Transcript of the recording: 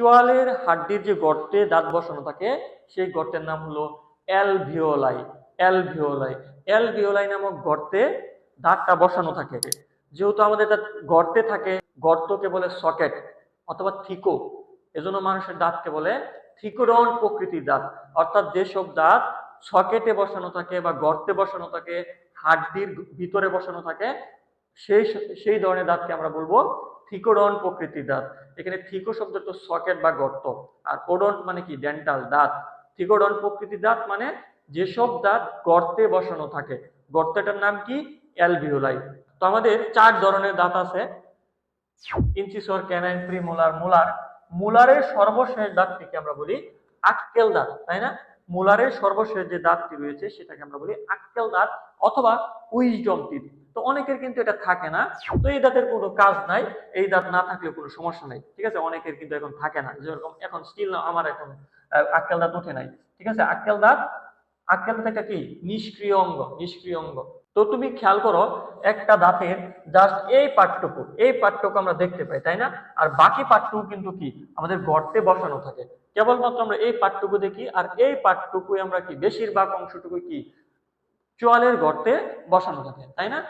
চোয়ালের হাড্ডির যে গর্তে দাঁত বসানো থাকে, সেই গর্তের নাম হলো অ্যালভিওলাই অ্যালভিওলাই। অ্যালভিওলাই নামক গর্তে দাঁতটা বসানো থাকে। যেহেতু আমাদের দাঁত গর্তে থাকে, গর্তকে বলে সকেট অথবা থিকো। এজন্য মানুষের দাঁতকে বলে থিকোডন প্রকৃতির দাঁত। অর্থাৎ যেসব দাঁত সকেটে বসানো থাকে বা গর্তে বসানো থাকে, হাড্ডির ভিতরে বসানো থাকে, সেই সেই ধরনের দাঁতকে আমরা বলব থিকোডন প্রকৃতির দাঁত। এখানে থিকো শব্দ তো সকেট বা গর্ত। আর ওডন মানে কি? ডেন্টাল দাঁত। থিকোডন প্রকৃতির দাঁত মানে যেসব দাঁত গর্তে বসানো থাকে। গর্তটার নাম কি? অ্যালভিওলাই। তো আমাদের চার ধরনের দাঁত আছে। Incisor, canine pre molar. Molar মোলারের সর্বশেষ দাঁতটিকে আমরা বলি আক্কেল দাঁত, তাই না? মোলারের সর্বশেষ যে দাঁতটি রয়েছে, সেটাকে আমরা বলি আক্কেল দাঁত অথবা উইজডম টিথ তো অনেকের কিন্তু এটা থাকে না। তো এই দাঁতের কোনো কাজ নাই, এই দাঁত না থাকলে কোনো সমস্যা নাই, ঠিক আছে? অনেকের কিন্তু এখন থাকে না, যেরকম এখন স্টিল না, আমার এখন আক্কেল দাঁত ওঠে নাই, ঠিক আছে? আক্কেল দাঁত আক্কেল দাঁত একটা কি? নিষ্ক্রিয় অঙ্গ নিষ্ক্রিয় অঙ্গ। তো তুমি খেয়াল করো, একটা দাঁতের জাস্ট এই পাটটুকু এই পাটটুকু আমরা দেখতে পাই, তাই না? আর বাকি পাটটুকু কিন্তু কি? আমাদের গর্তে বসানো থাকে। কেবলমাত্র আমরা এই পাটটুকু দেখি, আর এই পাটটুকুই আমরা কি? বেশিরভাগ অংশটুকু কি? চোয়ালের গর্তে বসানো থাকে, তাই না?